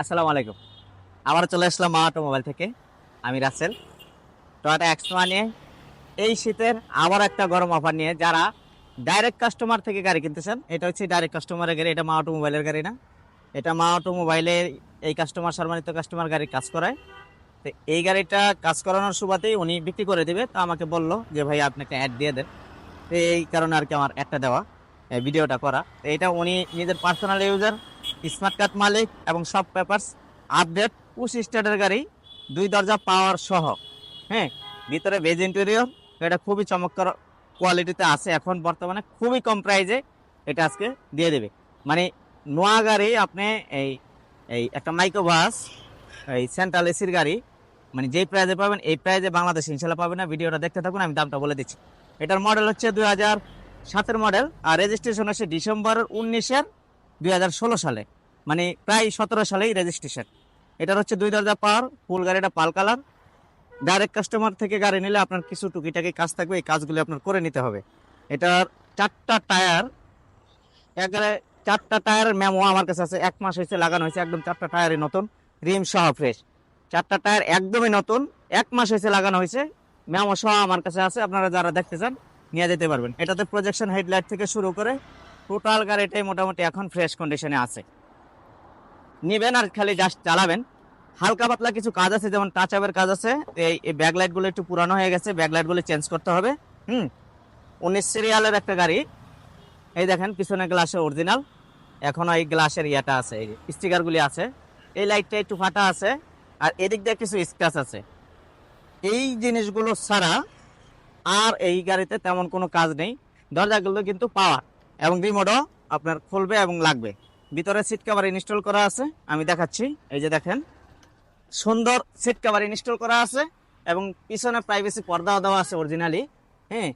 আসসালামু আলাইকুম। আবার চলে আসলাম মা অটোমোবাইল থেকে। আমি রাসেল। টয়টা এক্সট্রা নিয়ে এই শীতের আবার একটা গরম অফার নিয়ে যারা ডাইরেক্ট কাস্টমার থেকে গাড়ি কিনতেছেন, এটা হচ্ছে ডাইরেক্ট কাস্টমারের গাড়ি, এটা মা অটোমোবাইলের গাড়ি না। এটা মা অটোমোবাইলের এই কাস্টমার সম্মানিত কাস্টমার গাড়ি কাজ করায়। তো এই গাড়িটা কাজ করানোর সুবাদেই উনি বিক্রি করে দেবে। তো আমাকে বলল যে, ভাই আপনাকে অ্যাড দিয়ে দেন। তো এই কারণে আর কি আমার একটা দেওয়া ভিডিওটা করা। এটা উনি নিজের পার্সোনাল ইউজার স্মার্ট কার্ড মালিক এবং সব পেপারস আপডেট পুশ স্টার্টের গাড়ি, দুই দরজা পাওয়ার সহ। হ্যাঁ ভিতরে বেজ ইন্টেরিয়র এটা খুবই চমৎকার কোয়ালিটিতে আছে। এখন বর্তমানে খুবই কম প্রাইজে এটা আজকে দিয়ে দেবে। মানে নোয়া গাড়ি আপনি এই এই একটা মাইক্রো বাস এই সেন্ট্রাল এসির গাড়ি মানে যেই প্রাইজে পাবেন, এই প্রাইজে বাংলাদেশে ইনশাল্লাহ পাবেন না। ভিডিওটা দেখতে থাকুন, আমি দামটা বলে দিচ্ছি। এটার মডেল হচ্ছে দুই হাজার সাতের মডেল আর রেজিস্ট্রেশন হচ্ছে ডিসেম্বর উনিশের দুই হাজার ষোলো সালে। মানে প্রায় সতেরো সালেই রেজিস্ট্রেশন এটার হচ্ছে দুই দরজা পাওয়ার ফুল গাড়িটা পাল কালার ডাইরেক্ট কাস্টমার থেকে গাড়ি নিলে আপনার কিছু টুকিটাকি কাজ থাকবে, এই কাজগুলি আপনার করে নিতে হবে। এটার চারটা টায়ার, একেবারে চারটা টায়ারের মেমো আমার কাছে আছে, এক মাস হয়েছে, লাগানো হয়েছে, একদম চারটা টায়ারই নতুন, রিম সহ ফ্রেশ চারটা টায়ার একদমই নতুন, এক মাস হয়েছে, লাগানো হয়েছে মেমো সহ আমার কাছে আছে, আপনারা যারা দেখতে চান, নিয়ে যেতে পারবেন। এটাতে প্রজেকশন হেডলাইট থেকে শুরু করে টোটাল গাড়িটাই মোটামুটি এখন ফ্রেশ কন্ডিশনে আছে। নিবেন আর খালি জাস্ট চালাবেন। হালকা পাতলা কিছু কাজ আছে, যেমন টাচ আপের কাজ আছে। এই এই ব্যাকলাইটগুলো একটু পুরানো হয়ে গেছে ব্যাকলাইটগুলো চেঞ্জ করতে হবে। হুম? উনিশ সিরিয়ালের একটা গাড়ি। এই দেখেন, পিছনে গ্লাসে অরিজিনাল এখনও এই গ্লাসের ইয়াটা আছে, এই স্টিকার গুলি আছে। এই লাইটটা একটু ফাটা আছে, আর এদিক দিয়ে কিছু স্ক্র্যাচ আছে। এই জিনিসগুলো ছাড়া আর এই গাড়িতে তেমন কোনো কাজ নেই। দরজাগুলো কিন্তু পাওয়ার এবং রিমোটও আপনার খুলবে এবং লাগবে। ভিতরে সিট কভার ইনস্টল করা আছে। আমি দেখাচ্ছি, এই যে দেখেন। সুন্দর সিট কভার ইনস্টল করা আছে এবং পিছনে প্রাইভেসি পর্দাও দেওয়া আছে অরিজিনালি হ্যাঁ?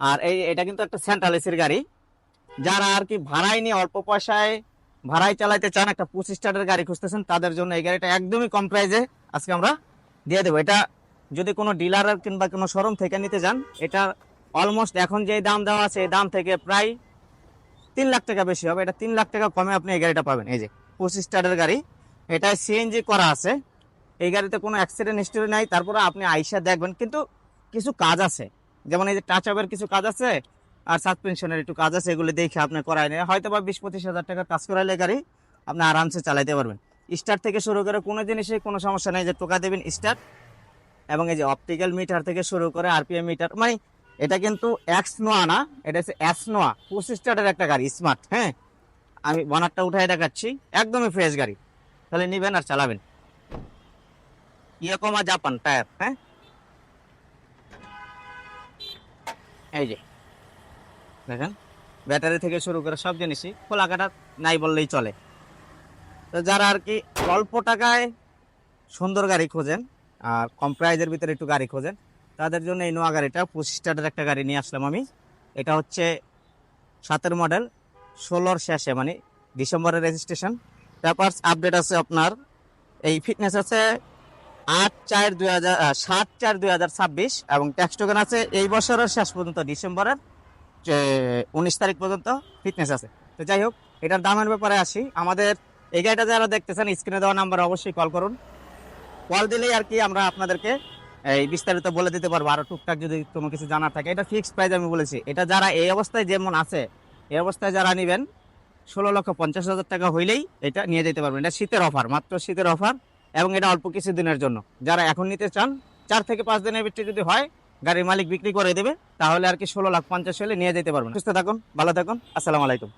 আর এই এটা কিন্তু একটা সেন্ট্রাল এসির গাড়ি। যারা আর কি ভাড়ায় নিয়ে অল্প পয়সায় ভাড়ায় চালাইতে চান, একটা পঁচিশ স্টারের গাড়ি খুঁজতেছেন, তাদের জন্য এই গাড়িটা একদমই কম প্রাইজে আজকে আমরা দিয়ে দেবো। এটা যদি কোনো ডিলারের কিংবা কোনো শোরুম থেকে নিতে যান, এটা অলমোস্ট এখন যে দাম দেওয়া আছে, এই দাম থেকে প্রায় তিন লাখ টাকা বেশি হবে। এটা তিন লাখ টাকা কমে আপনি এই গাড়িটা পাবেন। এই যে পঁচিশ স্টারের গাড়ি। এটা সিএনজি করা আছে। এই গাড়িতে কোনো অ্যাক্সিডেন্ট হিস্টোরি নাই। তারপরে আপনি আইসা দেখবেন। কিন্তু কিছু কাজ আছে। যেমন এই যে টাচ আপের কিছু কাজ আছে আর সাসপেনশনের একটু কাজ আছে, এগুলো দেখে আপনি করাই নেই হয়তো বা বিশ পঁচিশ হাজার টাকা কাজ করাইলে গাড়ি আপনি আরামসে চালাইতে পারবেন। স্টার্ট থেকে শুরু করে কোনো জিনিসে কোনো সমস্যা নেই যে টোকা দেবেন স্টার্ট এবং এই যে অপটিক্যাল মিটার থেকে শুরু করে আরপিএম মিটার মানে এটা কিন্তু এক্স নোয়া না, এটা হচ্ছে এস নোয়া পঁচিশ একটা গাড়ি স্মার্ট হ্যাঁ? আমি বনারটা উঠাই দেখাচ্ছি, একদমই ফ্রেশ গাড়ি। তাহলে নিবেন আর চালাবেন। ইয়োকোমা জাপান টায়ার হ্যাঁ? এই যে, দেখেন, ব্যাটারি থেকে শুরু করে সব জিনিসই খোলা কাটা নাই বললেই চলে। তো যারা আর কি অল্প টাকায় সুন্দর গাড়ি খোঁজেন, আর কম প্রাইজের ভিতরে একটু গাড়ি খোঁজেন তাদের জন্য এই নোয়া গাড়িটা পঁচিশ স্টার্টের একটা গাড়ি নিয়ে আসলাম আমি। এটা হচ্ছে সাতের মডেল, ষোলোর শেষে মানে ডিসেম্বরের রেজিস্ট্রেশন পেপারস আপডেট আছে আপনার, এই ফিটনেস আছে আট চার দুই হাজার সাত চার দুই হাজার ছাব্বিশ এবং ট্যাক্স টোকেন আছে এই বছরের শেষ পর্যন্ত, ডিসেম্বরের উনিশ তারিখ পর্যন্ত ফিটনেস আছে। তো যাই হোক, এটার দামের ব্যাপারে আসি। আমাদের এই গাড়িটা যারা দেখতেছেন স্ক্রিনে দেওয়া নাম্বার অবশ্যই কল করুন। কল দিলেই আর কি আমরা আপনাদেরকে এই বিস্তারিত বলে দিতে পারব। আরও টুকটাক যদি কোনো কিছু জানার থাকে, এটা ফিক্সড প্রাইস আমি বলেছি। এটা যারা এই অবস্থায় যেমন আছে, এই অবস্থায় যারা নেবেন, ষোলো লক্ষ পঞ্চাশ হাজার টাকা হইলেই এটা নিয়ে যেতে পারবেন। এটা শীতের অফার মাত্র শীতের অফার এবং এটা অল্প কিছু দিনের জন্য। যারা এখন নিতে চান, চার থেকে পাঁচ দিনের ভিত্তি যদি হয়, গাড়ির মালিক বিক্রি করে দেবে, তাহলে আর কি ষোলো লাখ পঞ্চাশ হলে নিয়ে যেতে পারবেন। সুস্থ থাকুন, ভালো থাকুন, আসসালামু আলাইকুম।